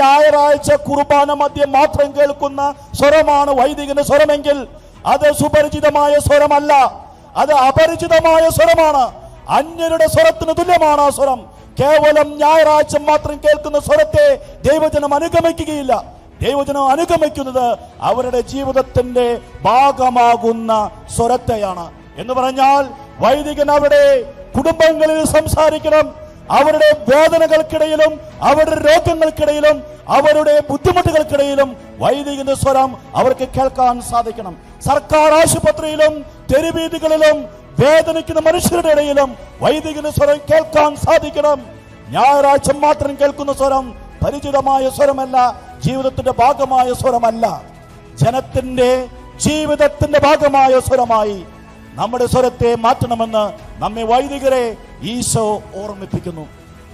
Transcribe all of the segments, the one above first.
ഞായറാഴ്ച കുർബാന മധ്യം മാത്രം കേൾക്കുന്ന സ്വരമാണ് വൈദികന്റെ സ്വരമെങ്കിൽ അത് സുപരിചിതമായ സ്വരമല്ല. അത് അപരിചിതമായ സ്വരമാണ്. അന്യരുടെ സ്വരത്തിന് തുല്യമാണ് ആ സ്വരം. കേവലം ഞായറാഴ്ച മാത്രം കേൾക്കുന്ന സ്വരത്തെ ദൈവജനം അനുഗമിക്കുകയില്ല. ദൈവജനം അനുഗമിക്കുന്നത് അവരുടെ ജീവിതത്തിന്റെ ഭാഗമാകുന്ന സ്വരത്തെയാണ്. എന്ന് പറഞ്ഞാൽ വൈദികൻ അവിടെ കുടുംബങ്ങളിൽ സംസാരിക്കണം. അവരുടെ വേദനകൾക്കിടയിലും അവരുടെ രോഗങ്ങൾക്കിടയിലും അവരുടെ ബുദ്ധിമുട്ടുകൾക്കിടയിലും വൈദികന്റെ സ്വരം അവർക്ക് കേൾക്കാൻ സാധിക്കണം. സർക്കാർ ആശുപത്രിയിലും തെരുവീതികളിലും വേദനിക്കുന്ന മനുഷ്യരുടെ ഇടയിലും വൈദികന്റെ സ്വരം കേൾക്കാൻ സാധിക്കണം. ഞായറാഴ്ച മാത്രം കേൾക്കുന്ന സ്വരം പരിചിതമായ സ്വരമല്ല ജീവിതത്തിന്റെ ഭാഗമായ സ്വരമല്ല. ജനത്തിന്റെ ജീവിതത്തിന്റെ ഭാഗമായ സ്വരമായി നമ്മുടെ സ്വരത്തെ മാറ്റണമെന്ന് നമ്മെ വൈദികരെ ഈശോ ഓർമ്മിപ്പിക്കുന്നു.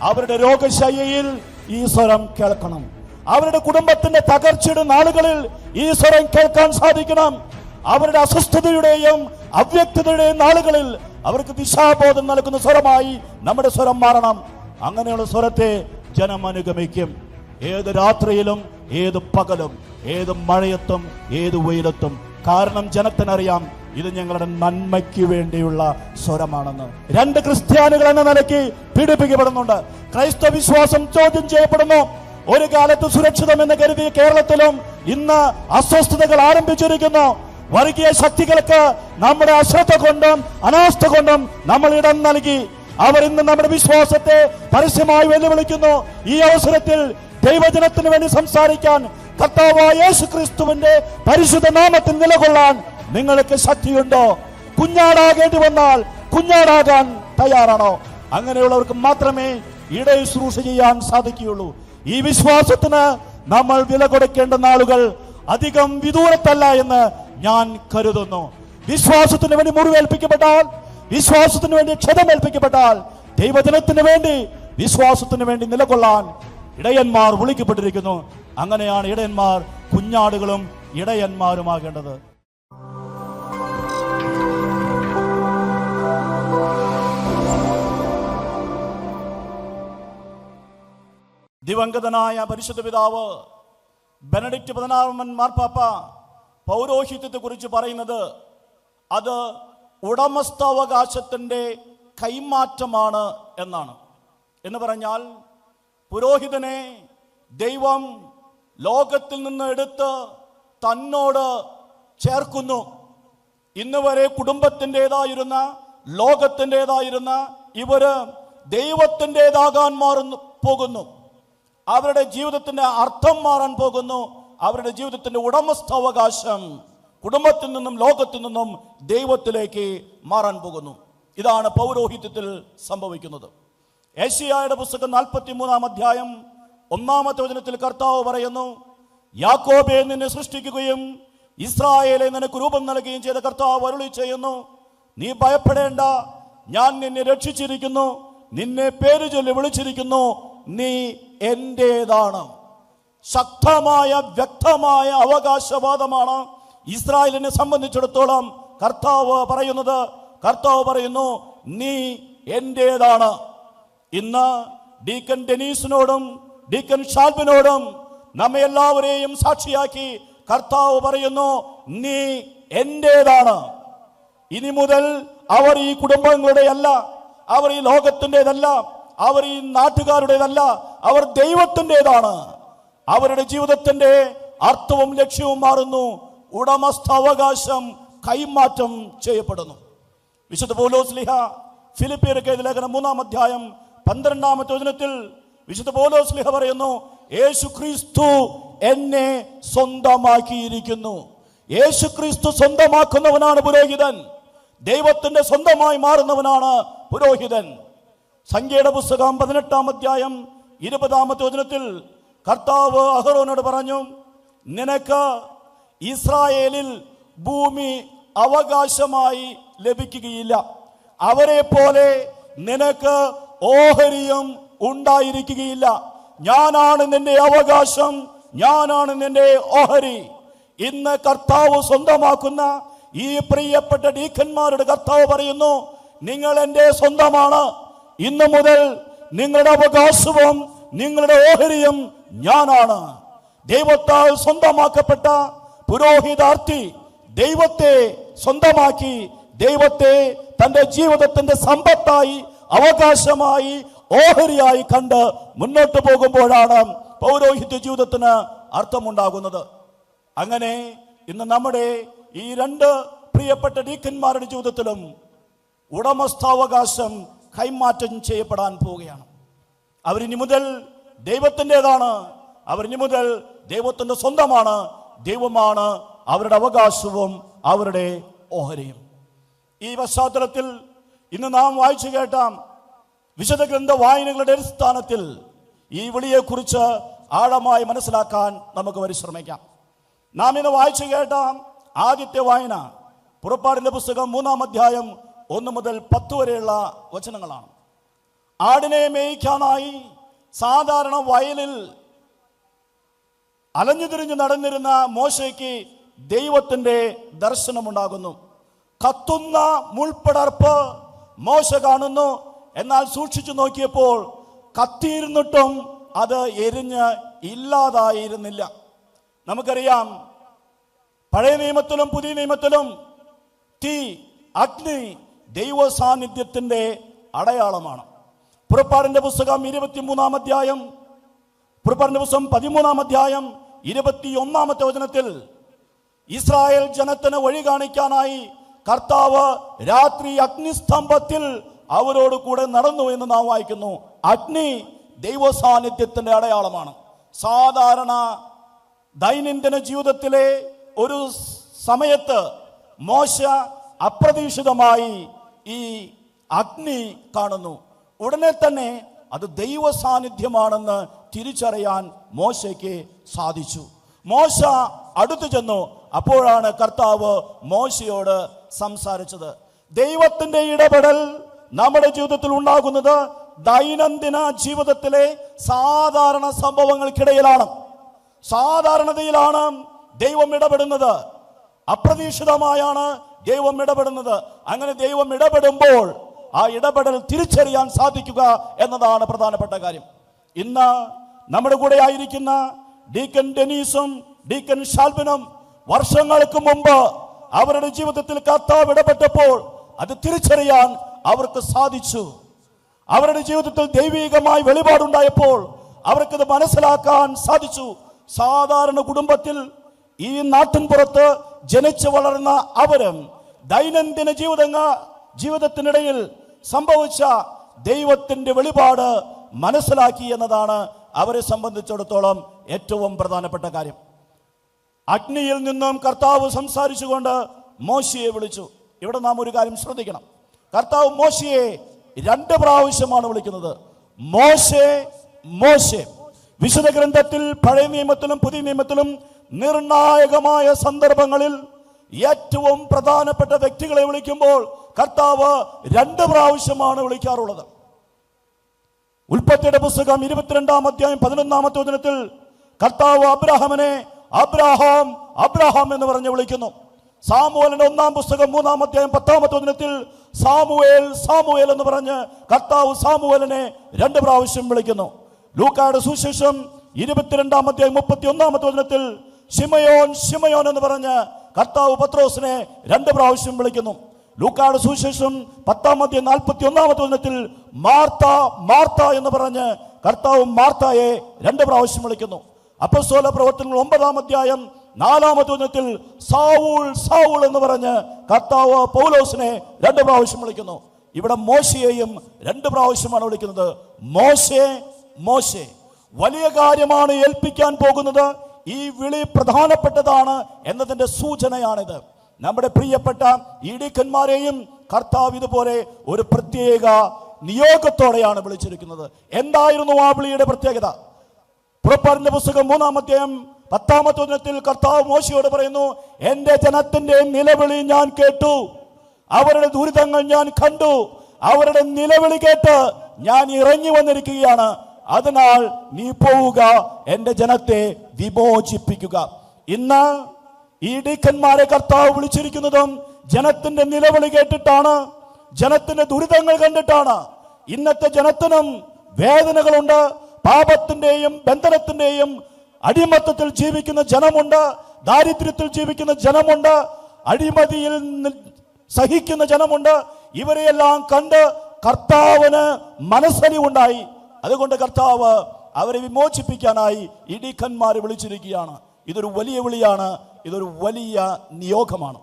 അവരുടെ രോഗശയ്യയിൽ ഈ സ്വരം കേൾക്കണം. അവരുടെ കുടുംബത്തിന്റെ തകർച്ചയുടെ നാളുകളിൽ ഈ സ്വരം കേൾക്കാൻ സാധിക്കണം. അവരുടെ അസ്വസ്ഥതയുടെയും അവ്യക്തതയുടെയും നാളുകളിൽ അവർക്ക് ദിശാബോധം നൽകുന്ന സ്വരമായി നമ്മുടെ സ്വരം മാറണം. അങ്ങനെയുള്ള സ്വരത്തെ ജനം അനുഗമിക്കും. ഏത് രാത്രിയിലും ഏത് പകലും ഏത് മഴയത്തും ഏത് വെയിലത്തും. കാരണം ജനത്തിനറിയാം ഇത് ഞങ്ങളുടെ നന്മയ്ക്ക് വേണ്ടിയുള്ള സ്വരമാണെന്ന്. രണ്ട് ക്രിസ്ത്യാനികൾ എന്ന നിലയ്ക്ക് പീഡിപ്പിക്കപ്പെടുന്നുണ്ട്. ക്രൈസ്തവ വിശ്വാസം ചോദ്യം ചെയ്യപ്പെടുന്നു. ഒരു കാലത്ത് സുരക്ഷിതം എന്ന് കരുതിയ കേരളത്തിലും ഇന്ന് അസ്വസ്ഥതകൾ ആരംഭിച്ചിരിക്കുന്നു. വർഗീയ ശക്തികൾക്ക് നമ്മുടെ അശ്രദ്ധ കൊണ്ടും അനാസ്ഥ കൊണ്ടും നമ്മൾ ഇടം നൽകി. അവർ ഇന്ന് നമ്മുടെ വിശ്വാസത്തെ പരസ്യമായി വെല്ലുവിളിക്കുന്നു. ഈ അവസരത്തിൽ ദൈവജനത്തിന് വേണ്ടി സംസാരിക്കാൻ കർത്താവായ യേശു ക്രിസ്തുവിന്റെ പരിശുദ്ധ നാമത്തിൽ നിലകൊള്ളാൻ നിങ്ങൾക്ക് ശക്തിയുണ്ടോ? കുഞ്ഞാടാകേണ്ടി വന്നാൽ കുഞ്ഞാടാകാൻ തയ്യാറാണോ? അങ്ങനെയുള്ളവർക്ക് മാത്രമേ ഇടയുശ്രൂഷ ചെയ്യാൻ സാധിക്കുകയുള്ളൂ. ഈ വിശ്വാസത്തിന് നമ്മൾ വില കൊടുക്കേണ്ട നാളുകൾ അധികം വിദൂരത്തല്ല എന്ന് ഞാൻ കരുതുന്നു. വിശ്വാസത്തിന് വേണ്ടി മുറിവേൽപ്പിക്കപ്പെട്ടാൽ വിശ്വാസത്തിന് വേണ്ടി ക്ഷതമേൽപ്പിക്കപ്പെട്ടാൽ ദൈവജനത്തിന് വേണ്ടി വിശ്വാസത്തിന് വേണ്ടി നിലകൊള്ളാൻ ഇടയന്മാർ വിളിക്കപ്പെട്ടിരിക്കുന്നു. അങ്ങനെയാണ് ഇടയന്മാർ കുഞ്ഞാടുകളും ഇടയന്മാരുമാകേണ്ടത്. ദിവംഗതനായ പരിശുദ്ധ പിതാവ് ബെനഡിക്റ്റ് പതിനാറമ്മൻ മാർപ്പാപ്പ പൗരോഹിത്യത്തെക്കുറിച്ച് പറയുന്നത് അത് ഉടമസ്ഥാവകാശത്തിന്റെ കൈമാറ്റമാണ് എന്നാണ്. എന്ന് പറഞ്ഞാൽ പുരോഹിതനെ ദൈവം ലോകത്തിൽ നിന്ന് എടുത്ത് തന്നോട് ചേർക്കുന്നു. ഇന്ന് വരെ കുടുംബത്തിന്റെതായിരുന്ന ലോകത്തിന്റെതായിരുന്ന ഇവർ ദൈവത്തിന്റെതാകാൻ മാറുന്നു പോകുന്നു. അവരുടെ ജീവിതത്തിന്റെ അർത്ഥം മാറാൻ പോകുന്നു. അവരുടെ ജീവിതത്തിന്റെ ഉടമസ്ഥാവകാശം കുടുംബത്തിൽ നിന്നും ലോകത്തിൽ നിന്നും ദൈവത്തിലേക്ക് മാറാൻ പോകുന്നു. ഇതാണ് പൗരോഹിത്യത്തിൽ സംഭവിക്കുന്നത്. ഏഷ്യായുടെ പുസ്തകം നാൽപ്പത്തി മൂന്നാം അധ്യായം ഒന്നാമത്തെ വചനത്തിൽ കർത്താവ് പറയുന്നു യാക്കോബെ നിന്നെ സൃഷ്ടിക്കുകയും ഇസ്രായേലെ നിനക്ക് രൂപം നൽകുകയും ചെയ്ത കർത്താവ് അരുളി ചെയ്യുന്നു നീ ഭയപ്പെടേണ്ട ഞാൻ നിന്നെ രക്ഷിച്ചിരിക്കുന്നു നിന്നെ പേര് ചൊല്ലി വിളിച്ചിരിക്കുന്നു നീ എന്റേതാണ്? ശക്തമായ വ്യക്തമായ അവകാശവാദമാണ് ഇസ്രായേലിനെ സംബന്ധിച്ചിടത്തോളം കർത്താവ് പറയുന്നത്. കർത്താവ് പറയുന്നു നീ എന്റേതാണ്? ഇന്ന് ഡീക്കൻ ഡെനീസിനോടും ഡീക്കൻ ഷാൽബിനോടും നമ്മെ എല്ലാവരെയും സാക്ഷിയാക്കി കർത്താവ് പറയുന്നു നീ എന്റേതാണ്? ഇനി മുതൽ അവർ ഈ കുടുംബങ്ങളുടെയല്ല അവർ ഈ ലോകത്തിന്റെതല്ല അവർ ഈ നാട്ടുകാരുടേതല്ല അവർ ദൈവത്തിന്റെതാണ്. അവരുടെ ജീവിതത്തിന്റെ അർത്ഥവും ലക്ഷ്യവും മാറുന്നു. ഉടമസ്ഥാവകാശം കൈമാറ്റം ചെയ്യപ്പെടുന്നു. വിശുദ്ധ പോലോസ്ലിഹ ഫിലിപ്പിയർക്ക് ലേഖനം മൂന്നാം അധ്യായം പന്ത്രണ്ടാമത്തെ വചനത്തിൽ വിശുദ്ധ പോലോസ്ലിഹ പറയുന്നു യേശു ക്രിസ്തു എന്നെ സ്വന്തമാക്കിയിരിക്കുന്നു. യേശു ക്രിസ്തു സ്വന്തമാക്കുന്നവനാണ് പുരോഹിതൻ. ദൈവത്തിന്റെ സ്വന്തമായി മാറുന്നവനാണ് പുരോഹിതൻ. സംഖ്യയുടെ പുസ്തകം പതിനെട്ടാം അധ്യായം ഇരുപതാമത്തെ വചനത്തിൽ കർത്താവ് അഹറോനോട് പറഞ്ഞു നിനക്ക് ഇസ്രായേലിൽ ഭൂമി അവകാശമായി ലഭിക്കുകയില്ല. അവരെ പോലെ നിനക്ക് ഓഹരിയും ഉണ്ടായിരിക്കുകയില്ല. ഞാനാണ് നിന്റെ അവകാശം ഞാനാണ് നിന്റെ ഓഹരി. ഇന്ന് കർത്താവ് സ്വന്തമാക്കുന്ന ഈ പ്രിയപ്പെട്ട ഡീക്കന്മാരുടെ കർത്താവ് പറയുന്നു നിങ്ങൾ എന്റെ സ്വന്തമാണ്. ഇന്നു മുതൽ നിങ്ങളുടെ അവകാശവും നിങ്ങളുടെ ഓഹരിയും ഞാനാണ്. ദൈവത്താൽ സ്വന്തമാക്കപ്പെട്ട പുരോഹിതാർത്ഥി ദൈവത്തെ സ്വന്തമാക്കി ദൈവത്തെ തന്റെ ജീവിതത്തിന്റെ സമ്പത്തായി അവകാശമായി ഓഹരിയായി കണ്ട് മുന്നോട്ട് പോകുമ്പോഴാണ് പൗരോഹിത്യ ജീവിതത്തിന് അർത്ഥമുണ്ടാകുന്നത്. അങ്ങനെ ഇന്ന് നമ്മുടെ ഈ രണ്ട് പ്രിയപ്പെട്ട ഡീക്കന്മാരുടെ ജീവിതത്തിലും ഉടമസ്ഥാവകാശം കൈമാറ്റം ചെയ്യപ്പെടാൻ പോവുകയാണ്. അവരിനി മുതൽ ദൈവത്തിന്റെതാണ്. അവരിനി മുതൽ ദൈവത്തിന്റെ സ്വന്തമാണ്. ദൈവമാണ് അവരുടെ അവകാശവും അവരുടെ ഓഹരിയും. ഈ പശ്ചാത്തലത്തിൽ ഇന്ന് നാം വായിച്ചു കേട്ടാം വിശുദ്ധ ഗ്രന്ഥ വായനകളുടെ അടിസ്ഥാനത്തിൽ ഈ വിളിയെക്കുറിച്ച് ആഴമായി മനസ്സിലാക്കാൻ നമുക്ക് പരിശ്രമിക്കാം. നാം ഇന്ന് വായിച്ചു കേട്ടാം ആദ്യത്തെ വായന പുറപ്പാടിന്റെ പുസ്തകം മൂന്നാം അധ്യായം ഒന്ന് മുതൽ പത്ത് വരെയുള്ള വചനങ്ങളാണ്. ആടിനെ മേയിക്കാനായി സാധാരണ വയലിൽ അലഞ്ഞു തിരിഞ്ഞു നടന്നിരുന്ന മോശയ്ക്ക് ദൈവത്തിന്റെ ദർശനമുണ്ടാകുന്നു. കത്തുന്ന മുൾപ്പടർപ്പ് മോശ കാണുന്നു. എന്നാൽ സൂക്ഷിച്ചു നോക്കിയപ്പോൾ കത്തിയിരുന്നിട്ടും അത് എരിഞ്ഞ് ഇല്ലാതായിരുന്നില്ല. നമുക്കറിയാം പഴയ നിയമത്തിലും പുതിയ നിയമത്തിലും തീ അഗ്നി ദൈവ സാന്നിധ്യത്തിന്റെ അടയാളമാണ്. പുറപ്പാടിന്റെ പുസ്തകം ഇരുപത്തിമൂന്നാം അധ്യായം പുറപ്പാടിന്റെ പുസ്തകം പതിമൂന്നാം അധ്യായം ഇരുപത്തി ഒന്നാമത്തെ വചനത്തിൽ ഇസ്രായേൽ ജനത്തിന് വഴി കാണിക്കാനായി കർത്താവ് രാത്രി അഗ്നിസ്തംഭത്തിൽ അവരോട് കൂടെ നടന്നു എന്ന് നാം വായിക്കുന്നു. അഗ്നി ദൈവ സാന്നിധ്യത്തിന്റെ അടയാളമാണ്. സാധാരണ ദൈനംദിന ജീവിതത്തിലെ ഒരു സമയത്ത് മോശ അപ്രതീക്ഷിതമായി ഈ അഗ്നി കാണുന്നു. ഉടനെ തന്നെ അത് ദൈവ സാന്നിധ്യമാണെന്ന് തിരിച്ചറിയാൻ മോശയ്ക്ക് സാധിച്ചു. മോശ അടുത്തു ചെന്നു. അപ്പോഴാണ് കർത്താവ് മോശയോട് സംസാരിച്ചത്. ദൈവത്തിന്റെ ഇടപെടൽ നമ്മുടെ ജീവിതത്തിൽ ഉണ്ടാകുന്നത് ദൈനംദിന ജീവിതത്തിലെ സാധാരണ സംഭവങ്ങൾക്കിടയിലാണ്. സാധാരണതയിലാണ് ദൈവം ഇടപെടുന്നത്. അപ്രതീക്ഷിതമായാണ് ദൈവം ഇടപെടുന്നത്. അങ്ങനെ ദൈവം ഇടപെടുമ്പോൾ ആ ഇടപെടൽ തിരിച്ചറിയാൻ സാധിക്കുക എന്നതാണ് പ്രധാനപ്പെട്ട കാര്യം. ഇന്ന് നമ്മുടെ കൂടെ ആയിരിക്കുന്ന ഡീക്കൻ ഡെനീസും ഡീക്കൻ ഷാൽബിനും വർഷങ്ങൾക്ക് മുമ്പ് അവരുടെ ജീവിതത്തിൽ കർത്താവ് ഇടപെട്ടപ്പോൾ അത് തിരിച്ചറിയാൻ അവർക്ക് സാധിച്ചു. അവരുടെ ജീവിതത്തിൽ ദൈവികമായി വെളിപാടുണ്ടായപ്പോൾ അവർക്കത് മനസ്സിലാക്കാൻ സാധിച്ചു. സാധാരണ കുടുംബത്തിൽ ഈ നാട്ടിൻ പുറത്ത് ജനിച്ചു വളർന്ന അവരും ദൈനംദിന ജീവിതങ്ങ ജീവിതത്തിനിടയിൽ സംഭവിച്ച ദൈവത്തിന്റെ വെളിപാട് മനസ്സിലാക്കി എന്നതാണ് അവരെ സംബന്ധിച്ചിടത്തോളം ഏറ്റവും പ്രധാനപ്പെട്ട കാര്യം. അഗ്നിയിൽ നിന്നും കർത്താവ് സംസാരിച്ചുകൊണ്ട് മോശിയെ വിളിച്ചു. ഇവിടെ നാം ഒരു കാര്യം ശ്രദ്ധിക്കണം. കർത്താവ് മോശയെ രണ്ട് പ്രാവശ്യമാണ് വിളിക്കുന്നത്. മോശെ മോശെ. വിശുദ്ധ ഗ്രന്ഥത്തിൽ പഴയ നിയമത്തിലും പുതിയ നിയമത്തിലും നിർണായകമായ സന്ദർഭങ്ങളിൽ ഏറ്റവും പ്രധാനപ്പെട്ട വ്യക്തികളെ വിളിക്കുമ്പോൾ കർത്താവ് രണ്ട് പ്രാവശ്യമാണ് വിളിക്കാറുള്ളത്. ഉൽപ്പത്തിയുടെ പുസ്തകം ഇരുപത്തിരണ്ടാം അധ്യായം പതിനൊന്നാമത്തെ വചനത്തിൽ കർത്താവ് അബ്രാഹമനെ അബ്രാഹാം അബ്രാഹാം എന്ന് പറഞ്ഞ് വിളിക്കുന്നു. സാമുവേലിന്റെ ഒന്നാം പുസ്തകം മൂന്നാം അധ്യായം പത്താമത്തെ വചനത്തിൽ സാമുവേൽ സാമുവേൽ എന്ന് പറഞ്ഞ് കർത്താവ് സാമുവേലിനെ രണ്ട് പ്രാവശ്യം വിളിക്കുന്നു. ലൂക്കായുടെ സുശേഷം ഇരുപത്തിരണ്ടാം അധ്യായം മുപ്പത്തി ഒന്നാമത്തെ വചനത്തിൽ ഷിമയോൻ ഷിമയോൻ എന്ന് പറഞ്ഞ് കർത്താവ് പത്രോസിനെ രണ്ട് പ്രാവശ്യം വിളിക്കുന്നു. ലൂക്കാട് സുവിശേഷം പത്താമത്തെ നാൽപ്പത്തി ഒന്നാമത്തെ വചനത്തിൽ മാർത്ത മാർത്ത എന്ന് പറഞ്ഞ് കർത്താവ് മാർത്തയെ രണ്ട് പ്രാവശ്യം വിളിക്കുന്നു. അപ്പസ്തോല പ്രവർത്തനങ്ങൾ ഒമ്പതാം അധ്യായം നാലാമത്തെ വചനത്തിൽ സാവൂൾ സാവൂൾ എന്ന് പറഞ്ഞ് കർത്താവ് പൗലോസിനെ രണ്ട് പ്രാവശ്യം വിളിക്കുന്നു. ഇവിടെ മോശയെയും രണ്ട് പ്രാവശ്യമാണ് വിളിക്കുന്നത്. മോശേ മോശേ വലിയ കാര്യമാണ് ഏൽപ്പിക്കാൻ പോകുന്നത്. ഈ വിളി പ്രധാനപ്പെട്ടതാണ് എന്നതിന്റെ സൂചനയാണിത്. നമ്മുടെ പ്രിയപ്പെട്ട ഇടിക്കന്മാരെയും കർത്താവ് ഇതുപോലെ ഒരു പ്രത്യേക നിയോഗത്തോടെയാണ് വിളിച്ചിരിക്കുന്നത്. എന്തായിരുന്നു ആ വിളിയുടെ പ്രത്യേകത? പുറപ്പാടിന്റെ പുസ്തകം മൂന്നാം പത്താമത്തെ ദിനത്തിൽ കർത്താവ് മോശയോട് പറയുന്നു എന്റെ ജനത്തിന്റെ നിലവിളി ഞാൻ കേട്ടു. അവരുടെ ദുരിതങ്ങൾ ഞാൻ കണ്ടു. അവരുടെ നിലവിളി കേട്ട് ഞാൻ ഇറങ്ങി വന്നിരിക്കുകയാണ്. അതിനാൽ നീ പോവുക എന്റെ ജനത്തെ വിമോചിപ്പിക്കുക. ഇന്ന് ഈ ഡീക്കന്മാരെ കർത്താവ് വിളിച്ചിരിക്കുന്നതും ജനത്തിന്റെ നിലവിളി കേട്ടിട്ടാണ് ജനത്തിന്റെ ദുരിതങ്ങൾ കണ്ടിട്ടാണ്. ഇന്നത്തെ ജനത്തിനും വേദനകളുണ്ട് പാപത്തിന്റെയും ബന്ധനത്തിന്റെയും അടിമത്തത്തിൽ ജീവിക്കുന്ന ജനമുണ്ട് ദാരിദ്ര്യത്തിൽ ജീവിക്കുന്ന ജനമുണ്ട് അഴിമതിയിൽ സഹിക്കുന്ന ജനമുണ്ട്. ഇവരെയെല്ലാം കണ്ട് കർത്താവിന് മനസ്സലിവുണ്ടായി. അതുകൊണ്ട് കർത്താവ് അവരെ വിമോചിപ്പിക്കാനായി ഇടീഖന്മാരെ വിളിച്ചിരിക്കുകയാണ്. ഇതൊരു വലിയ വിളിയാണ്. ഇതൊരു വലിയ നിയോഗമാണ്.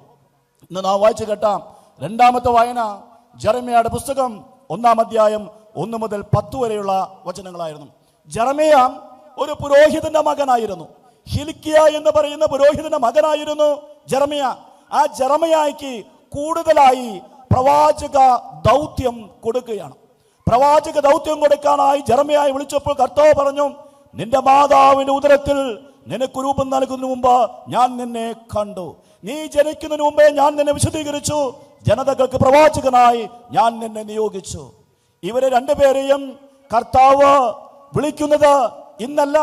ഇന്ന് നാം വായിച്ചു കേട്ടാം രണ്ടാമത്തെ വായന ജറമയുടെ പുസ്തകം ഒന്നാം അധ്യായം ഒന്ന് മുതൽ പത്ത് വരെയുള്ള വചനങ്ങളായിരുന്നു. ജറമയ ഒരു പുരോഹിതന്റെ മകനായിരുന്നു. ഹിൽക്കിയ എന്ന് പറയുന്ന പുരോഹിതന്റെ മകനായിരുന്നു ജറമയ. ആ ജറമയായിക്ക് കൂടുതലായി പ്രവാചക ദൗത്യം കൊടുക്കുകയാണ്. പ്രവാചക ദൗത്യം കൊടുക്കാനായി ജർമ്മയായി വിളിച്ചപ്പോൾ കർത്താവ് പറഞ്ഞു നിന്റെ മാതാവിന്റെ ഉദരത്തിൽ നിനക്ക് രൂപം നൽകുന്നതിന് മുമ്പ് ഞാൻ നിന്നെ കണ്ടു. നീ ജനിക്കുന്നതിന് മുമ്പേ ഞാൻ നിന്നെ വിശദീകരിച്ചു ജനതകൾക്ക് പ്രവാചകനായി ഞാൻ നിന്നെ നിയോഗിച്ചു. ഇവരെ രണ്ടുപേരെയും കർത്താവ് വിളിക്കുന്നത് ഇന്നല്ല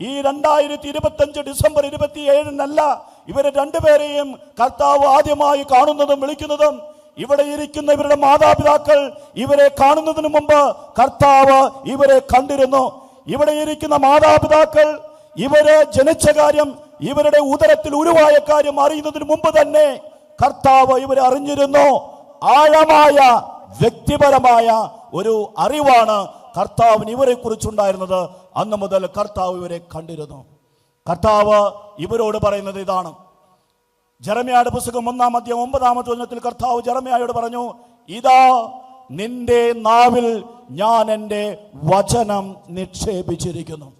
ഈ രണ്ടായിരത്തി ഇരുപത്തഞ്ച് ഡിസംബർ ഇരുപത്തി ഏഴിനല്ല ഇവരെ രണ്ടുപേരെയും കർത്താവ് ആദ്യമായി കാണുന്നതും വിളിക്കുന്നതും ഇവിടെ ഇരിക്കുന്ന ഇവരുടെ മാതാപിതാക്കൾ ഇവരെ കാണുന്നതിന് മുമ്പ് കർത്താവ് ഇവരെ കണ്ടിരുന്നു. ഇവിടെ ഇരിക്കുന്ന മാതാപിതാക്കൾ ഇവരെ ജനിച്ച കാര്യം ഇവരുടെ ഉദരത്തിൽ ഉരുവായ കാര്യം അറിയുന്നതിന് മുമ്പ് തന്നെ കർത്താവ് ഇവരെ അറിഞ്ഞിരുന്നു. ആഴമായ വ്യക്തിപരമായ ഒരു അറിവാണ് കർത്താവിന് ഇവരെ കുറിച്ചുണ്ടായിരുന്നത്. അന്ന് മുതൽ കർത്താവ് ഇവരെ കണ്ടിരുന്നു. കർത്താവ് ഇവരോട് പറയുന്നത് ഇതാണ്. ജെറമ്യായുടെ പുസ്തകം ഒന്നാം അധ്യം ഒമ്പതാമത്തെ വചനത്തിൽ കർത്താവ് ജറമയായോട് പറഞ്ഞു ഇതാ നിന്റെ നാവിൽ ഞാൻ എന്റെ വചനം നിക്ഷേപിച്ചിരിക്കുന്നു.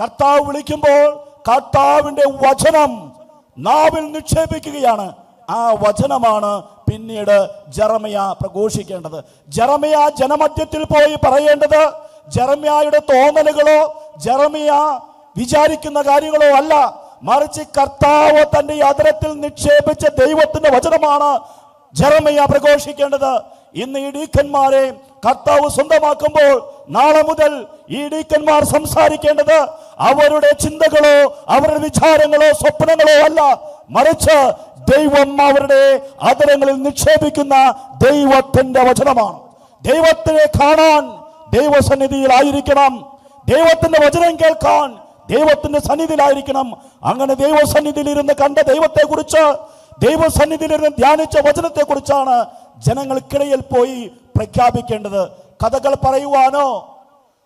കർത്താവ് വിളിക്കുമ്പോൾ കർത്താവിന്റെ വചനം നാവിൽ നിക്ഷേപിക്കുകയാണ്. ആ വചനമാണ് പിന്നീട് ജറമയ പ്രഘോഷിക്കേണ്ടത്. ജറമയ ജനമധ്യത്തിൽ പോയി പറയേണ്ടത് ജറമയായുടെ തോന്നലുകളോ ജറമിയ വിചാരിക്കുന്ന കാര്യങ്ങളോ അല്ല. മറിച്ച് കർത്താവ് തന്റെ അതിരത്തിൽ നിക്ഷേപിച്ച ദൈവത്തിന്റെ വചനമാണ് ജറമയ്യ പ്രഘോഷിക്കേണ്ടത്. ഇന്ന് ഈ ഡീക്കന്മാരെ കർത്താവ് സ്വന്തമാക്കുമ്പോൾ നാളെ മുതൽ ഈ ഡീക്കന്മാർ സംസാരിക്കേണ്ടത് അവരുടെ ചിന്തകളോ അവരുടെ വിചാരങ്ങളോ സ്വപ്നങ്ങളോ അല്ല. മറിച്ച് ദൈവം അവരുടെ അതരങ്ങളിൽ നിക്ഷേപിക്കുന്ന ദൈവത്തിന്റെ വചനമാണ്. ദൈവത്തിനെ കാണാൻ ദൈവസന്നിധിയിലായിരിക്കണം ദൈവത്തിന്റെ വചനം കേൾക്കാൻ ദൈവത്തിന്റെ സന്നിധിയിലായിരിക്കണം. അങ്ങനെ ദൈവസന്നിധിയിൽ ഇരുന്ന് കണ്ട ദൈവത്തെ കുറിച്ച് ദൈവസന്നിധിയിൽ ഇരുന്ന് ധ്യാനിച്ച വചനത്തെ കുറിച്ചാണ് ജനങ്ങൾക്കിടയിൽ പോയി പ്രഖ്യാപിക്കേണ്ടത്. കഥകൾ പറയുവാനോ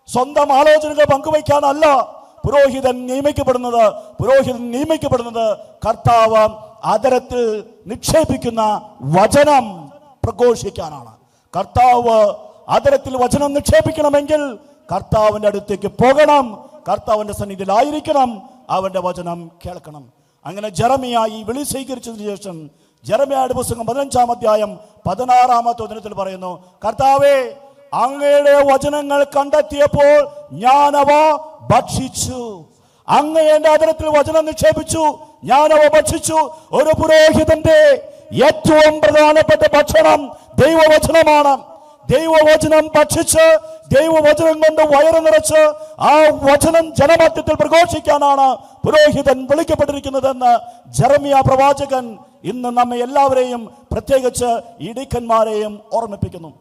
സ്വന്തം ആലോചനകൾ പങ്കുവയ്ക്കാനല്ല പുരോഹിതൻ നിയമിക്കപ്പെടുന്നത്. പുരോഹിതൻ നിയമിക്കപ്പെടുന്നത് കർത്താവ് ആദരത്തിൽ നിക്ഷേപിക്കുന്ന വചനം പ്രഘോഷിക്കാനാണ്. കർത്താവ് ആദരത്തിൽ വചനം നിക്ഷേപിക്കണമെങ്കിൽ കർത്താവിന്റെ അടുത്തേക്ക് പോകണം. കർത്താവിന്റെ സന്നിധിയിലായിരിക്കണം അവന്റെ വചനം കേൾക്കണം. അങ്ങനെ ജറമിയായി വിളി സ്വീകരിച്ചതിന് ശേഷം ജറമിയായുടെ പുസ്തകം പതിനഞ്ചാം അധ്യായം പതിനാറാമത്തെ വചനത്തിൽ പറയുന്നു കർത്താവേ അങ്ങയുടെ വചനങ്ങൾ കണ്ടെത്തിയപ്പോൾ ഞാനവ ഭക്ഷിച്ചു. അങ്ങ് എന്റെ അതിരത്തിൽ വചനം നിക്ഷേപിച്ചു. ഞാനവ ഭക്ഷിച്ചു. ഒരു പുരോഹിതന്റെ ഏറ്റവും പ്രധാനപ്പെട്ട ഭക്ഷണം ദൈവവചനമാണ്. ദൈവവചനം ഭക്ഷിച്ച് ദൈവവചനം കൊണ്ട് വയറ് നിറച്ച് ആ വചനം ജനമധ്യത്തിൽ പ്രഘോഷിക്കാനാണ് പുരോഹിതൻ വിളിക്കപ്പെട്ടിരിക്കുന്നതെന്ന് ജെറമിയ പ്രവാചകൻ ഇന്ന് നമ്മെ എല്ലാവരെയും പ്രത്യേകിച്ച് ഇടുക്കന്മാരെയും ഓർമ്മിപ്പിക്കുന്നു.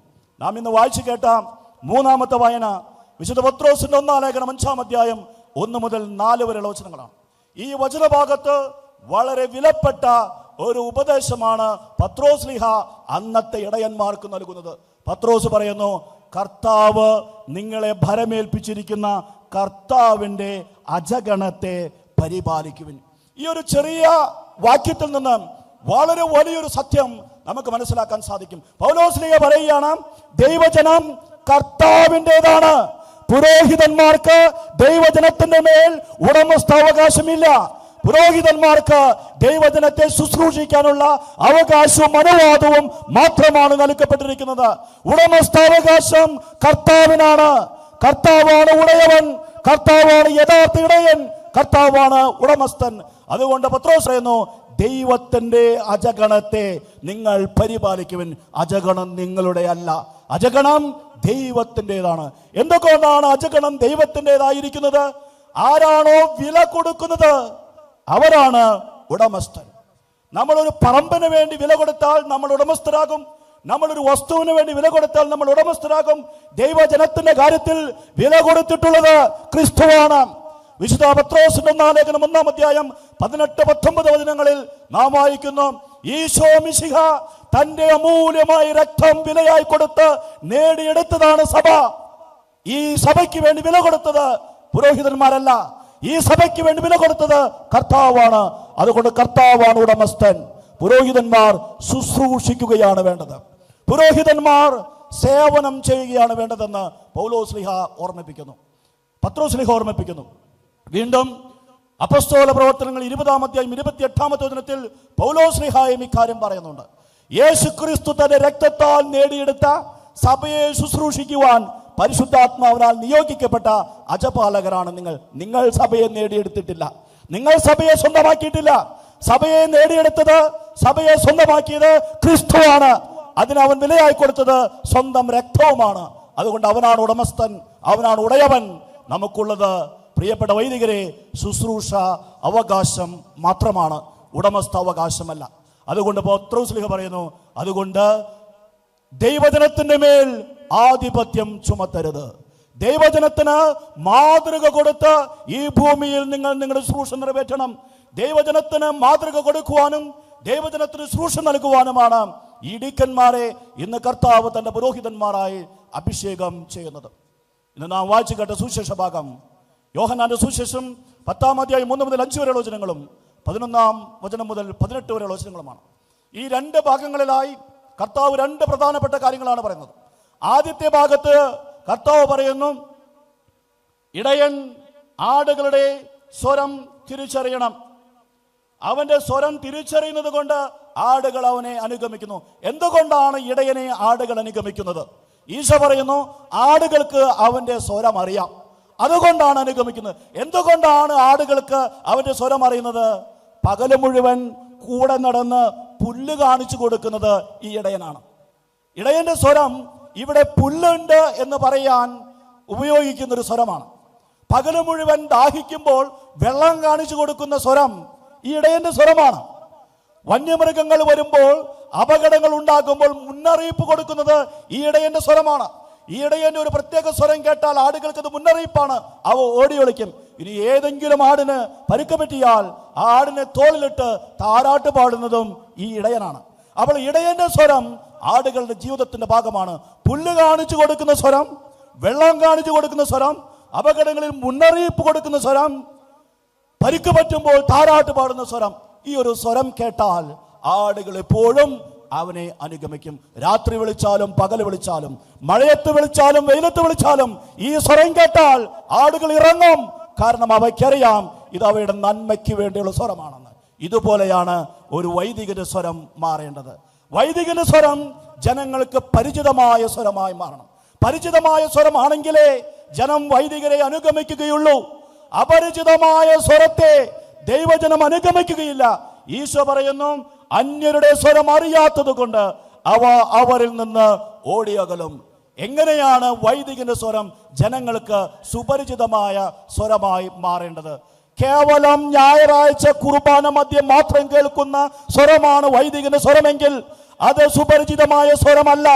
നാം ഇന്ന് വായിച്ചു കേട്ട മൂന്നാമത്തെ വായന വിശുദ്ധ പത്രോസിന്റെ ഒന്നാം ലേഖനം അഞ്ചാം അധ്യായം ഒന്ന് മുതൽ നാല് വരെയുള്ള വചനങ്ങളാണ്. ഈ വചനഭാഗത്ത് വളരെ വിലപ്പെട്ട ഒരു ഉപദേശമാണ് പത്രോസ്ലിഹ അന്നത്തെ ഇടയന്മാർക്ക് നൽകുന്നത്. പത്രോസ് പറയുന്നു കർത്താവ് നിങ്ങളെ ഭരമേൽപ്പിച്ചിരിക്കുന്ന കർത്താവിന്റെ അജഗണത്തെ പരിപാലിക്കുവിൻ. ഈ ഒരു ചെറിയ വാക്യത്തിൽ നിന്ന് വളരെ വലിയൊരു സത്യം നമുക്ക് മനസ്സിലാക്കാൻ സാധിക്കും. പൗലോസ്ലിയ പറയുകയാണ് ദൈവജനം കർത്താവിന്റെതാണ്. പുരോഹിതന്മാർക്ക് ദൈവജനത്തിന്റെ മേൽ ഉടമസ്ഥാവകാശമില്ല. പുരോഹിതന്മാർക്ക് ദൈവജനത്തെ ശുശ്രൂഷിക്കാനുള്ള അവകാശവും അനുവാദവും മാത്രമാണ് നൽകപ്പെട്ടിരിക്കുന്നത്. ഉടമസ്ഥാവകാശം കർത്താവിനാണ്. കർത്താവാണ് ഉടയവൻ. കർത്താവാണ് യഥാർത്ഥ ഇടയൻ. കർത്താവാണ് ഉടമസ്ഥൻ. അതുകൊണ്ട് പത്രോസ് പറയുന്നു ദൈവത്തിന്റെ അജഗണത്തെ നിങ്ങൾ പരിപാലിക്കുവൻ. അജഗണം നിങ്ങളുടെ അല്ല. അജഗണം ദൈവത്തിന്റെതാണ്. എന്തുകൊണ്ടാണ് അജഗണം ദൈവത്തിന്റെതായിരിക്കുന്നത്? ആരാണോ വില കൊടുക്കുന്നത്? അവരാണ് ഉടമസ്ഥൻ നമ്മളൊരു പറമ്പിന് വേണ്ടി വില കൊടുത്താൽ നമ്മൾ ഉടമസ്ഥരാകും. നമ്മളൊരു വസ്തുവിന് വേണ്ടി വില കൊടുത്താൽ നമ്മൾ ഉടമസ്ഥരാകും. ദൈവജനത്തിന്റെ കാര്യത്തിൽ വില കൊടുത്തിട്ടുള്ളത് ക്രിസ്തുവാണ്. വിശുദ്ധ പത്രോസിന്റെ ഒന്നാം ലേഖനം ഒന്നാം അധ്യായം പതിനെട്ട് പത്തൊമ്പത് വചനങ്ങളിൽ നാം വായിക്കുന്നു ഈശോ മിശിഹ തന്റെ അമൂല്യമായി രക്തം വിലയായി കൊടുത്ത് നേടിയെടുത്തതാണ് സഭ. ഈ സഭയ്ക്ക് വേണ്ടി വില കൊടുത്തത് പുരോഹിതന്മാരല്ല ഈ സഭയ്ക്ക് വേണ്ടി വില കൊടുത്തത് കർത്താവാണ്. അതുകൊണ്ട് കർത്താവാണ് ഉടമസ്ഥൻ. പുരോഹിതന്മാർ ശുശ്രൂഷിക്കുകയാണ് വേണ്ടത്. പുരോഹിതന്മാർ സേവനം ചെയ്യുകയാണ് വേണ്ടതെന്ന് പൗലോ സ്ലിഹ ഓർമ്മിപ്പിക്കുന്നു. പത്രോ സ്ലിഹ ഓർമ്മിപ്പിക്കുന്നു. വീണ്ടും അപസ്തോല പ്രവർത്തനങ്ങൾ ഇരുപതാം അധ്യായം ഇരുപത്തി എട്ടാമത്തെ ദിനത്തിൽ പൗലോ പൗലോസ്ലിഹായും ഇക്കാര്യം പറയുന്നുണ്ട്. യേശു ക്രിസ്തു തന്റെ രക്തത്താൽ നേടിയെടുത്ത സഭയെ ശുശ്രൂഷിക്കുവാൻ പരിശുദ്ധാത്മാവിനാൽ നിയോഗിക്കപ്പെട്ട അജപാലകരാണ് നിങ്ങൾ. നിങ്ങൾ സഭയെ നേടിയെടുത്തിട്ടില്ല. നിങ്ങൾ സഭയെ സ്വന്തമാക്കിയിട്ടില്ല. സഭയെ നേടിയെടുത്തത് സഭയെ സ്വന്തമാക്കിയത് ക്രിസ്തുവാണ്. അതിനവൻ വിലയായി കൊടുത്തത് സ്വന്തം രക്തവുമാണ്. അതുകൊണ്ട് അവനാണ് ഉടമസ്ഥൻ അവനാണ് ഉടയവൻ. നമുക്കുള്ളത് പ്രിയപ്പെട്ട വൈദികരെ ശുശ്രൂഷ അവകാശം മാത്രമാണ്. ഉടമസ്ഥ അവകാശമല്ല അതുകൊണ്ട് പത്രോസ്ലിഹ പറയുന്നു അതുകൊണ്ട് ദൈവജനത്തിന്റെ മേൽ ആധിപത്യം ചുമത്തരുത്. ദൈവജനത്തിന് മാതൃക കൊടുത്ത് ഈ ഭൂമിയിൽ നിങ്ങൾ നിങ്ങളുടെ ശുശ്രൂഷ നിറവേറ്റണം. ദൈവജനത്തിന് മാതൃക കൊടുക്കുവാനും ദൈവജനത്തിന് ശുശ്രൂഷ നൽകുവാനുമാണ് ഇടിക്കന്മാരെ ഇന്ന് കർത്താവ് തന്റെ പുരോഹിതന്മാരായി അഭിഷേകം ചെയ്യുന്നത്. ഇന്ന് നാം വായിച്ചു കേട്ട സുശേഷ ഭാഗം. യോഹനാന്റെ സുശേഷം പത്താം അധ്യായം മൂന്ന് മുതൽ അഞ്ച് വരെയുള്ള വചനങ്ങളും പതിനൊന്നാം വചനം മുതൽ പതിനെട്ട് വരെയുള്ള വചനങ്ങളുമാണ്. ഈ രണ്ട് ഭാഗങ്ങളിലായി കർത്താവ് രണ്ട് പ്രധാനപ്പെട്ട കാര്യങ്ങളാണ് പറയുന്നത്. ആദ്യത്തെ ഭാഗത്ത് കർത്താവ് പറയുന്നു ഇടയൻ ആടുകളുടെ സ്വരം തിരിച്ചറിയണം. അവന്റെ സ്വരം തിരിച്ചറിയുന്നത് കൊണ്ട് ആടുകൾ അവനെ അനുഗമിക്കുന്നു. എന്തുകൊണ്ടാണ് ഇടയനെ ആടുകൾ അനുഗമിക്കുന്നത്? ഈശോ പറയുന്നു ആടുകൾക്ക് അവന്റെ സ്വരം അറിയാം. അതുകൊണ്ടാണ് അനുഗമിക്കുന്നത്. എന്തുകൊണ്ടാണ് ആടുകൾക്ക് അവന്റെ സ്വരം അറിയുന്നത്? പകൽ മുഴുവൻ കൂടെ നടന്ന് പുല്ല് കാണിച്ചു കൊടുക്കുന്നത് ഈ ഇടയനാണ്. ഇടയന്റെ സ്വരം ഇവിടെ പുല്ലുണ്ട് എന്ന് പറയാൻ ഉപയോഗിക്കുന്ന ഒരു സ്വരമാണ്. പകൽ മുഴുവൻ ദാഹിക്കുമ്പോൾ വെള്ളം കാണിച്ചു കൊടുക്കുന്ന സ്വരം ഈ ഇടയന്റെ സ്വരമാണ്. വന്യമൃഗങ്ങൾ വരുമ്പോൾ അപകടങ്ങൾ ഉണ്ടാകുമ്പോൾ മുന്നറിയിപ്പ് കൊടുക്കുന്നത് ഈ ഇടയന്റെ സ്വരമാണ്. ഈ ഇടയന്റെ ഒരു പ്രത്യേക സ്വരം കേട്ടാൽ ആടുകൾക്ക് അത് മുന്നറിയിപ്പാണ്. അവ ഓടി ഒളിക്കും. ഇനി ഏതെങ്കിലും ആടിന് പരുക്ക് പറ്റിയാൽ ആ ആടിനെ തോളിലിട്ട് താരാട്ട് പാടുന്നതും ഈ ഇടയനാണ്. അവൾ ഇടയന്റെ സ്വരം ആടുകളുടെ ജീവിതത്തിന്റെ ഭാഗമാണ്. പുല്ല് കാണിച്ചു കൊടുക്കുന്ന സ്വരം വെള്ളം കാണിച്ചു കൊടുക്കുന്ന സ്വരം അപകടങ്ങളിൽ മുന്നറിയിപ്പ് കൊടുക്കുന്ന സ്വരം പരിക്ക് പറ്റുമ്പോൾ താരാട്ട് പാടുന്ന സ്വരം. ഈ ഒരു സ്വരം കേട്ടാൽ ആടുകൾ എപ്പോഴും അവനെ അനുഗമിക്കും. രാത്രി വിളിച്ചാലും പകൽ വിളിച്ചാലും മഴയത്ത് വിളിച്ചാലും വെയിലത്ത് വിളിച്ചാലും ഈ സ്വരം കേട്ടാൽ ആടുകൾ ഇറങ്ങും. കാരണം അവയ്ക്കറിയാം ഇത് അവയുടെ നന്മയ്ക്ക് വേണ്ടിയുള്ള സ്വരമാണെന്ന് ഇതുപോലെയാണ് ഒരു വൈദികന്റെ സ്വരം മാറേണ്ടത്. വൈദികന്റെ സ്വരം ജനങ്ങൾക്ക് പരിചിതമായ സ്വരമായി മാറണം. പരിചിതമായ സ്വരമാണെങ്കിലേ ജനം വൈദികരെ അനുഗമിക്കുകയുള്ളൂ. അപരിചിതമായ സ്വരത്തെ ദൈവജനം അനുഗമിക്കുകയില്ല. ഈശോ പറയുന്നു അന്യരുടെ സ്വരം അറിയാത്തത് കൊണ്ട് അവ അവരിൽ നിന്ന് ഓടിയകലും. എങ്ങനെയാണ് വൈദികന്റെ സ്വരം ജനങ്ങൾക്ക് സുപരിചിതമായ സ്വരമായി മാറേണ്ടത്? കേവലം ഞായറാഴ്ച കുർബാന മധ്യം മാത്രം കേൾക്കുന്ന സ്വരമാണ് വൈദികന്റെ സ്വരമെങ്കിൽ അത് സുപരിചിതമായ സ്വരമല്ല.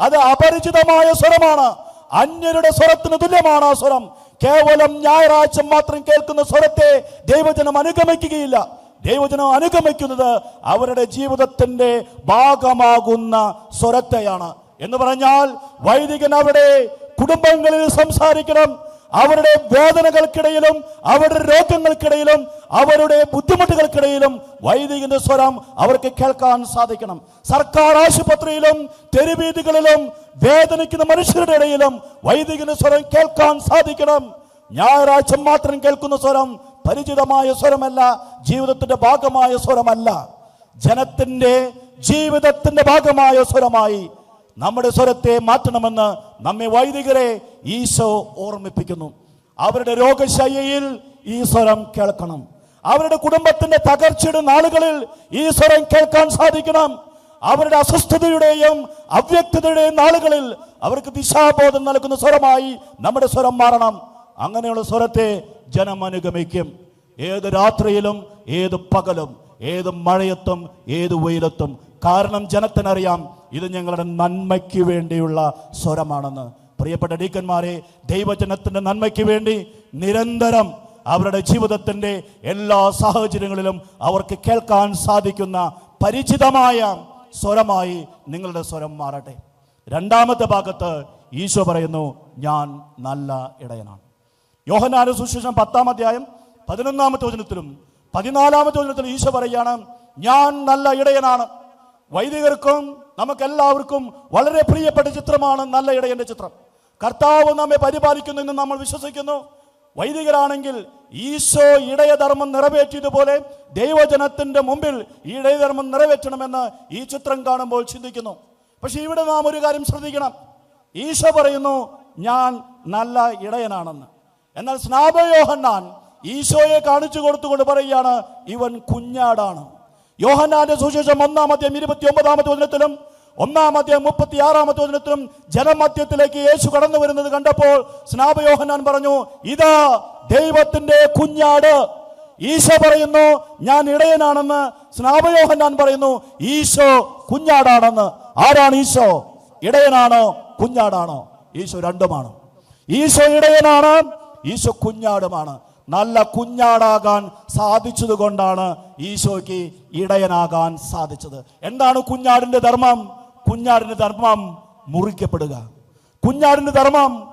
അത് അപരിചിതമായ സ്വരമാണ്. അന്യരുടെ സ്വരത്തിന് തുല്യമാണ് ആ സ്വരം. കേവലം ഞായറാഴ്ച മാത്രം കേൾക്കുന്ന സ്വരത്തെ ദൈവജനം അനുഗമിക്കുകയില്ല. ദൈവജനം അനുഗമിക്കുന്നത് അവരുടെ ജീവിതത്തിന്റെ ഭാഗമാകുന്ന സ്വരത്തെയാണ്. എന്ന് പറഞ്ഞാൽ വൈദികൻ അവിടെ കുടുംബങ്ങളിൽ സംസാരിക്കണം. അവരുടെ വേദനകൾക്കിടയിലും അവരുടെ രോഗങ്ങൾക്കിടയിലും അവരുടെ ബുദ്ധിമുട്ടുകൾക്കിടയിലും വൈദികന്റെ സ്വരം അവർക്ക് കേൾക്കാൻ സാധിക്കണം. സർക്കാർ ആശുപത്രിയിലും തെരുവീതികളിലും വേദനിക്കുന്ന മനുഷ്യരുടെ ഇടയിലും വൈദികന്റെ സ്വരം കേൾക്കാൻ സാധിക്കണം. ഞായറാഴ്ച മാത്രം കേൾക്കുന്ന സ്വരം പരിചിതമായ സ്വരമല്ല ജീവിതത്തിന്റെ ഭാഗമായ സ്വരമല്ല. ജനത്തിന്റെ ജീവിതത്തിന്റെ ഭാഗമായ സ്വരമായി നമ്മുടെ സ്വരത്തെ മാറ്റണമെന്ന് നമ്മെ വൈദികരെ ഈശോ ഓർമ്മിപ്പിക്കുന്നു. അവരുടെ രോഗശയ്യയിൽ ഈ സ്വരം കേൾക്കണം. അവരുടെ കുടുംബത്തിന്റെ തകർച്ചയുടെ നാളുകളിൽ ഈ സ്വരം കേൾക്കാൻ സാധിക്കണം. അവരുടെ അസ്വസ്ഥതയുടെയും അവ്യക്തതയുടെയും നാളുകളിൽ അവർക്ക് ദിശാബോധം നൽകുന്ന സ്വരമായി നമ്മുടെ സ്വരം മാറണം. അങ്ങനെയുള്ള സ്വരത്തെ ജനം അനുഗമിക്കും. ഏത് രാത്രിയിലും ഏത് പകലും ഏത് മഴയത്തും ഏത് വെയിലത്തും. കാരണം ജനത്തിനറിയാം ഇത് ഞങ്ങളുടെ നന്മയ്ക്ക് വേണ്ടിയുള്ള സ്വരമാണെന്ന്. പ്രിയപ്പെട്ട ഡീക്കന്മാരെ ദൈവജനത്തിന്റെ നന്മയ്ക്ക് വേണ്ടി നിരന്തരം അവരുടെ ജീവിതത്തിന്റെ എല്ലാ സാഹചര്യങ്ങളിലും അവർക്ക് കേൾക്കാൻ സാധിക്കുന്ന പരിചിതമായ സ്വരമായി നിങ്ങളുടെ സ്വരം മാറട്ടെ. രണ്ടാമത്തെ ഭാഗത്ത് ഈശോ പറയുന്നു ഞാൻ നല്ല ഇടയനാണ്. യോഹനാന സുശേഷം പത്താം അധ്യായം പതിനൊന്നാമത്തെ വചനത്തിലും പതിനാലാമത്തെ വചനത്തിലും ഈശോ പറയുകയാണ് ഞാൻ നല്ല ഇടയനാണ്. വൈദികർക്കും നമുക്കെല്ലാവർക്കും വളരെ പ്രിയപ്പെട്ട ചിത്രമാണ് നല്ല ഇടയന്റെ ചിത്രം. കർത്താവ് നമ്മെ പരിപാലിക്കുന്നു എന്ന് നമ്മൾ വിശ്വസിക്കുന്നു. വൈദികരാണെങ്കിൽ ഈശോ ഇടയധർമ്മം നിറവേറ്റിയതുപോലെ ദൈവജനത്തിന്റെ മുമ്പിൽ ഈ ഇടയധർമ്മം നിറവേറ്റണമെന്ന് ഈ ചിത്രം കാണുമ്പോൾ ചിന്തിക്കുന്നു. പക്ഷെ ഇവിടെ നാം ഒരു കാര്യം ശ്രദ്ധിക്കണം. ഈശോ പറയുന്നു ഞാൻ നല്ല ഇടയനാണെന്ന്. എന്നാൽ സ്നാപയോഹന്നാൻ ഈശോയെ കാണിച്ചു കൊടുത്തുകൊണ്ട് പറയുകയാണ് ഇവൻ കുഞ്ഞാടാണ്. യോഹന്നാന്റെ സുശേഷം ഒന്നാമത്തെയും ഇരുപത്തി ഒമ്പതാമത്തെ വചനത്തിലും ഒന്നാമത്തെയും മുപ്പത്തി ആറാമത്തെ വചനത്തിലും ജനമധ്യത്തിലേക്ക് യേശു കടന്നു വരുന്നത് കണ്ടപ്പോൾ സ്നാപയോഹന്നാൻ പറഞ്ഞു ഇതാ ദൈവത്തിന്റെ കുഞ്ഞാട്. ഈശോ പറയുന്നു ഞാൻ ഇടയനാണെന്ന് സ്നാപയോഹന്നാൻ പറയുന്നു ഈശോ കുഞ്ഞാടാണെന്ന്. ആരാണ് ഈശോ? ഇടയനാണോ? കുഞ്ഞാടാണോ? ഈശോ രണ്ടുമാണ്. ഈശോ ഇടയനാണ് ഈശോ കുഞ്ഞാടുമാണ്. നല്ല കുഞ്ഞാടാകാൻ സാധിച്ചതുകൊണ്ടാണ് ഈശോയ്ക്ക് ഇടയനാകാൻ സാധിച്ചത്. എന്താണ് കുഞ്ഞാടിന്റെ ധർമ്മം? കുഞ്ഞാടിന്റെ ധർമ്മം മുറിക്കപ്പെടുക. കുഞ്ഞാടിന്റെ ധർമ്മം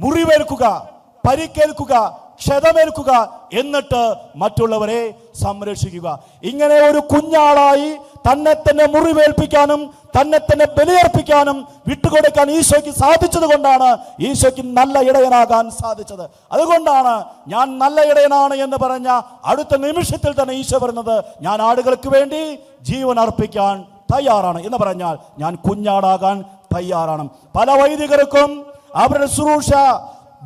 മുറിവേൽക്കുക പരിക്കേൽക്കുക ക്ഷതമേൽക്കുക എന്നിട്ട് മറ്റുള്ളവരെ സംരക്ഷിക്കുക. ഇങ്ങനെ ഒരു കുഞ്ഞാളായി തന്നെ തന്നെ മുറിവേൽപ്പിക്കാനും തന്നെ തന്നെ ബലിയർപ്പിക്കാനും വിട്ടുകൊടുക്കാൻ ഈശോയ്ക്ക് സാധിച്ചത് കൊണ്ടാണ് ഈശോയ്ക്ക് നല്ല ഇടയനാകാൻ സാധിച്ചത്. അതുകൊണ്ടാണ് ഞാൻ നല്ല ഇടയനാണ് എന്ന് പറഞ്ഞ അടുത്ത നിമിഷത്തിൽ തന്നെ ഈശോ പറയുന്നത് ഞാൻ ആടുകൾക്ക് വേണ്ടി ജീവൻ അർപ്പിക്കാൻ തയ്യാറാണ് എന്ന് പറഞ്ഞാൽ ഞാൻ കുഞ്ഞാടാകാൻ തയ്യാറാണ്. പല വൈദികർക്കും അവരുടെ ശുശ്രൂഷ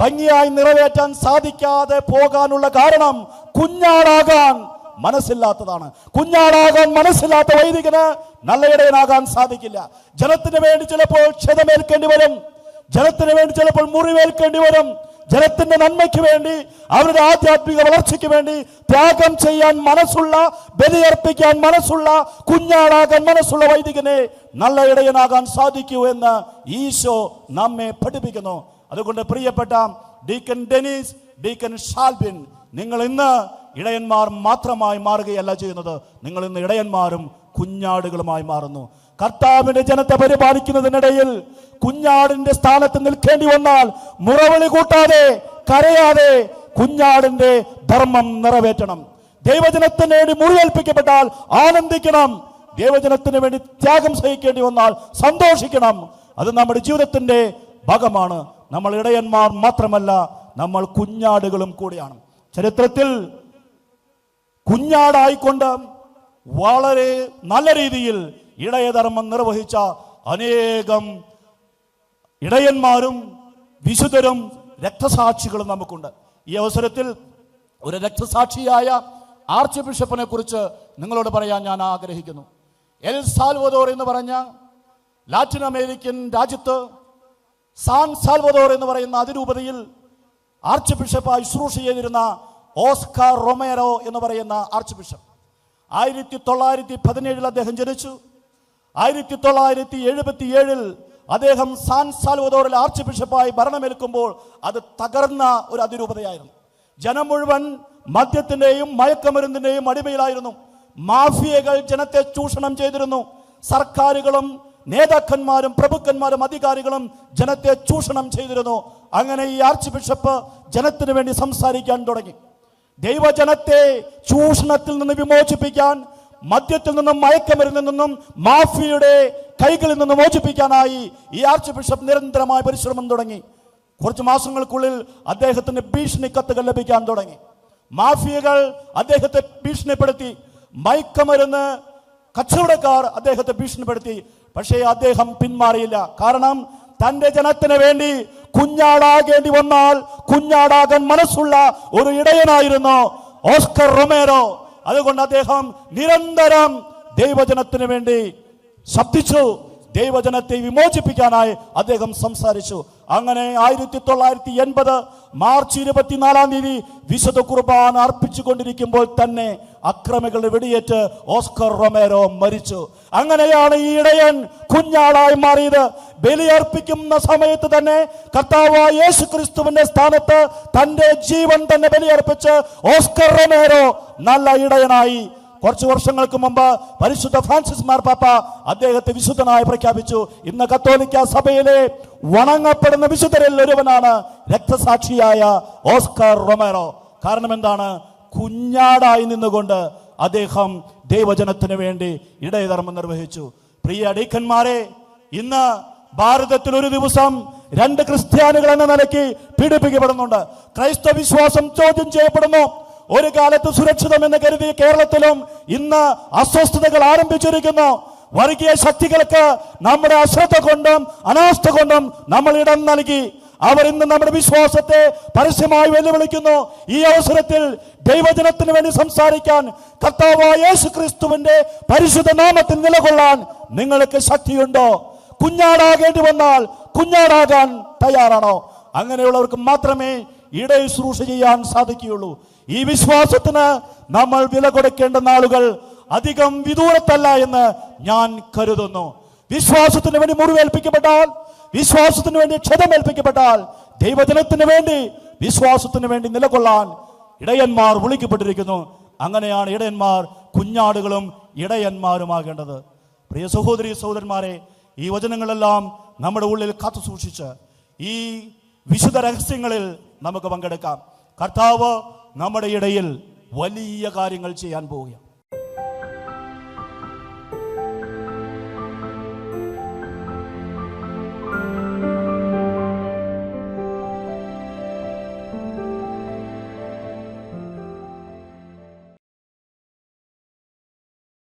ഭംഗിയായി നിറവേറ്റാൻ സാധിക്കാതെ പോകാനുള്ള കാരണം കുഞ്ഞാടാകാൻ മനസ്സില്ലാത്തതാണ്. കുഞ്ഞാടാകാൻ മനസ്സില്ലാത്ത വൈദികന് നല്ല ഇടയനാകാൻ സാധിക്കില്ല. ജനത്തിന് വേണ്ടി ചിലപ്പോൾ ക്ഷതമേൽക്കേണ്ടി വരും. ജനത്തിന് വേണ്ടി ചിലപ്പോൾ മുറിവേൽക്കേണ്ടി വരും. ജനത്തിന്റെ നന്മയ്ക്ക് വേണ്ടി അവരുടെ ആധ്യാത്മിക വളർച്ചയ്ക്ക് വേണ്ടി ത്യാഗം ചെയ്യാൻ മനസ്സുള്ള ബലിയർപ്പിക്കാൻ മനസ്സുള്ള കുഞ്ഞാടാകാൻ മനസ്സുള്ള വൈദികനെ നല്ല ഇടയനാകാൻ സാധിക്കൂ എന്ന് ഈശോ നമ്മെ പഠിപ്പിക്കുന്നു. അതുകൊണ്ട് പ്രിയപ്പെട്ട ഡീക്കൻ ഡെനീസ് ഡീക്കൻ ഷാൽബിൻ നിങ്ങൾ ഇന്ന് ഇടയന്മാർ മാത്രമായി മാറുകയല്ല ചെയ്യുന്നത്. നിങ്ങൾ ഇന്ന് ഇടയന്മാരും കുഞ്ഞാടുകളുമായി മാറുന്നു. കർത്താവിന്റെ ജനത്തെ പരിപാലിക്കുന്നതിനിടയിൽ കുഞ്ഞാടിന്റെ സ്ഥാനത്ത് നിൽക്കേണ്ടി വന്നാൽ മുറവിളി കൂട്ടാതെ കരയാതെ കുഞ്ഞാടിന്റെ ധർമ്മം നിറവേറ്റണം. ദൈവജനത്തിന് വേണ്ടി മുറിവേൽപ്പിക്കപ്പെട്ടാൽ ആനന്ദിക്കണം. ദൈവജനത്തിന് വേണ്ടി ത്യാഗം സഹിക്കേണ്ടി വന്നാൽ സന്തോഷിക്കണം. അത് നമ്മുടെ ജീവിതത്തിന്റെ ഭാഗമാണ്. നമ്മൾ ഇടയന്മാർ മാത്രമല്ല നമ്മൾ കുഞ്ഞാടുകളും കൂടിയാണ്. ചരിത്രത്തിൽ കുഞ്ഞാടായിക്കൊണ്ട് വളരെ നല്ല രീതിയിൽ ഇടയധർമ്മം നിർവഹിച്ച അനേകം ഇടയന്മാരും വിശുദ്ധരും രക്തസാക്ഷികളും നമുക്കുണ്ട്. ഈ അവസരത്തിൽ ഒരു രക്തസാക്ഷിയായ ആർച്ച് ബിഷപ്പിനെ കുറിച്ച് നിങ്ങളോട് പറയാൻ ഞാൻ ആഗ്രഹിക്കുന്നു. എൽ സാൽവദോർ എന്ന് പറഞ്ഞ ലാറ്റിൻ അമേരിക്കൻ രാജ്യത്ത് സാൻ സാൽവദോർ എന്ന് പറയുന്ന അതിരൂപതയിൽ ആർച്ച് ബിഷപ്പായി ശുശ്രൂഷ ചെയ്തിരുന്ന ഓസ്കാർ റൊമേറോ എന്ന് പറയുന്ന ആർച്ച് ബിഷപ്പ് ആയിരത്തി തൊള്ളായിരത്തി പതിനേഴിൽ അദ്ദേഹം ജനിച്ചു. ആയിരത്തി തൊള്ളായിരത്തി എഴുപത്തി ഏഴിൽ അദ്ദേഹം സാൻ സാൽവദോറിൽ ആർച്ച് ബിഷപ്പായി ഭരണമേൽക്കുമ്പോൾ അത് തകർന്ന ഒരു അതിരൂപതയായിരുന്നു. ജനം മുഴുവൻ മദ്യത്തിന്റെയും മയക്കമരുന്നിന്റെയും അടിമയിലായിരുന്നു. മാഫിയകൾ ജനത്തെ ചൂഷണം ചെയ്തിരുന്നു. സർക്കാരുകളും നേതാക്കന്മാരും പ്രഭുക്കന്മാരും അധികാരികളും ജനത്തെ ചൂഷണം ചെയ്തിരുന്നു. അങ്ങനെ ഈ ആർച്ച് ബിഷപ്പ് ജനത്തിനു വേണ്ടി സംസാരിക്കാൻ തുടങ്ങി. ദൈവജനത്തെ ചൂഷണത്തിൽ നിന്ന് വിമോചിപ്പിക്കാൻ മദ്യത്തിൽ നിന്നും മയക്കമരുന്നിൽ നിന്നും മാഫിയുടെ കൈകളിൽ നിന്ന് മോചിപ്പിക്കാനായി ഈ ആർച്ച് ബിഷപ്പ് നിരന്തരമായ പരിശ്രമം തുടങ്ങി. കുറച്ച് മാസങ്ങൾക്കുള്ളിൽ അദ്ദേഹത്തിന് ഭീഷണി കത്തുകൾ ലഭിക്കാൻ തുടങ്ങി. മാഫിയകൾ അദ്ദേഹത്തെ ഭീഷണിപ്പെടുത്തി. മയക്കമരുന്ന് കച്ചവടക്കാർ അദ്ദേഹത്തെ ഭീഷണിപ്പെടുത്തി. പക്ഷേ അദ്ദേഹം പിന്മാറിയില്ല. കാരണം തന്റെ ജനത്തിന് വേണ്ടി കുഞ്ഞാടാകേണ്ടി വന്നാൽ കുഞ്ഞാടാകാൻ മനസ്സുള്ള ഒരു ഇടയനായിരുന്നു ഓസ്കർ റൊമേറോ. അതുകൊണ്ട് അദ്ദേഹം നിരന്തരം ദൈവജനത്തിന് വേണ്ടി ശബ്ദിച്ചു. ദൈവജനത്തെ വിമോചിപ്പിക്കാനായി അദ്ദേഹം സംസാരിച്ചു. അങ്ങനെ ആയിരത്തി തൊള്ളായിരത്തി എൺപത് മാർച്ച് ഇരുപത്തിനാലാം തീയതി വിശുദ്ധ കുർബാന അർപ്പിച്ചുകൊണ്ടിരിക്കുമ്പോൾ തന്നെ അക്രമികളുടെ വെടിയേറ്റ് ഓസ്കർ റൊമേരോ മരിച്ചു. അങ്ങനെയാണ് ഈ ഇടയൻ കുഞ്ഞാളായി മാറിയത്. ബലിയർപ്പിക്കുന്ന സമയത്ത് തന്നെ കർത്താവായ യേശു ക്രിസ്തുവിന്റെ സ്ഥാനത്ത് തന്റെ ജീവൻ തന്നെ ബലിയർപ്പിച്ച് ഓസ്കർ റൊമേരോ നല്ല ഇടയനായി കുറച്ച് വർഷങ്ങൾക്ക് മുമ്പ് പരിശുദ്ധ ഫ്രാൻസിസ് മാർപ്പാപ്പ അദ്ദേഹത്തെ വിശുദ്ധനായി പ്രഖ്യാപിച്ചു. ഇന്ന് കത്തോലിക്ക സഭയിലെ വണങ്ങപ്പെടുന്ന വിശുദ്ധരിൽ ഒരുവനാണ് രക്തസാക്ഷിയായ ഓസ്കർ റൊമേറോ. കാരണം എന്താണ്? കുഞ്ഞാടായി നിന്നുകൊണ്ട് അദ്ദേഹം ദൈവജനത്തിന് വേണ്ടി ഇടയധർമ്മം നിർവഹിച്ചു. പ്രിയ അടീക്കന്മാരെ ഇന്ന് ഭാരതത്തിൽ ഒരു ദിവസം രണ്ട് ക്രിസ്ത്യാനികൾ എന്ന നിലയ്ക്ക് പീഡിപ്പിക്കപ്പെടുന്നുണ്ട്. ക്രൈസ്തവ വിശ്വാസം ചോദ്യം ചെയ്യപ്പെടുന്നു. ഒരു കാലത്ത് സുരക്ഷിതമെന്ന് കരുതിയ കേരളത്തിലും ഇന്ന് അസ്വസ്ഥതകൾ ആരംഭിച്ചിരിക്കുന്നു. വർഗീയ ശക്തികൾക്ക് നമ്മുടെ അശ്രദ്ധ കൊണ്ടും അനാസ്ഥ കൊണ്ടും നമ്മൾ ഇടം നൽകി. അവർ ഇന്ന് നമ്മുടെ വിശ്വാസത്തെ പരസ്യമായി വെല്ലുവിളിക്കുന്നു. ഈ അവസരത്തിൽ ദൈവജനത്തിന് വേണ്ടി സംസാരിക്കാൻ കർത്താവായ യേശു ക്രിസ്തുവിന്റെ പരിശുദ്ധ നാമത്തിൽ നിലകൊള്ളാൻ നിങ്ങൾക്ക് ശക്തിയുണ്ടോ? കുഞ്ഞാടാകേണ്ടി വന്നാൽ കുഞ്ഞാടാകാൻ തയ്യാറാണോ? അങ്ങനെയുള്ളവർക്ക് മാത്രമേ ഇടയുശ്രൂഷ ചെയ്യാൻ സാധിക്കുകയുള്ളൂ. ഈ വിശ്വാസത്തിന് നമ്മൾ വില കൊടുക്കേണ്ട നാളുകൾ അധികം വിദൂരത്തല്ല എന്ന് ഞാൻ കരുതുന്നു. വിശ്വാസത്തിന് വേണ്ടി മുറിവേൽപ്പിക്കപ്പെട്ടാൽ വിശ്വാസത്തിന് വേണ്ടി ക്ഷതമേൽപ്പിക്കപ്പെട്ടാൽ ദൈവജനത്തിന് വേണ്ടി വിശ്വാസത്തിന് വേണ്ടി നിലകൊള്ളാൻ ഇടയന്മാർ വിളിക്കപ്പെട്ടിരിക്കുന്നു. അങ്ങനെയാണ് ഇടയന്മാർ കുഞ്ഞാടുകളും ഇടയന്മാരുമാകേണ്ടത്. പ്രിയ സഹോദരി സഹോദരന്മാരെ ഈ വചനങ്ങളെല്ലാം നമ്മുടെ ഉള്ളിൽ കാത്തു സൂക്ഷിച്ച് ഈ വിശുദ്ധ രഹസ്യങ്ങളിൽ നമുക്ക് പങ്കെടുക്കാം. കർത്താവ് നമ്മുടെ ഇടയിൽ വലിയ കാര്യങ്ങൾ ചെയ്യാൻ പോവുകയാണ്.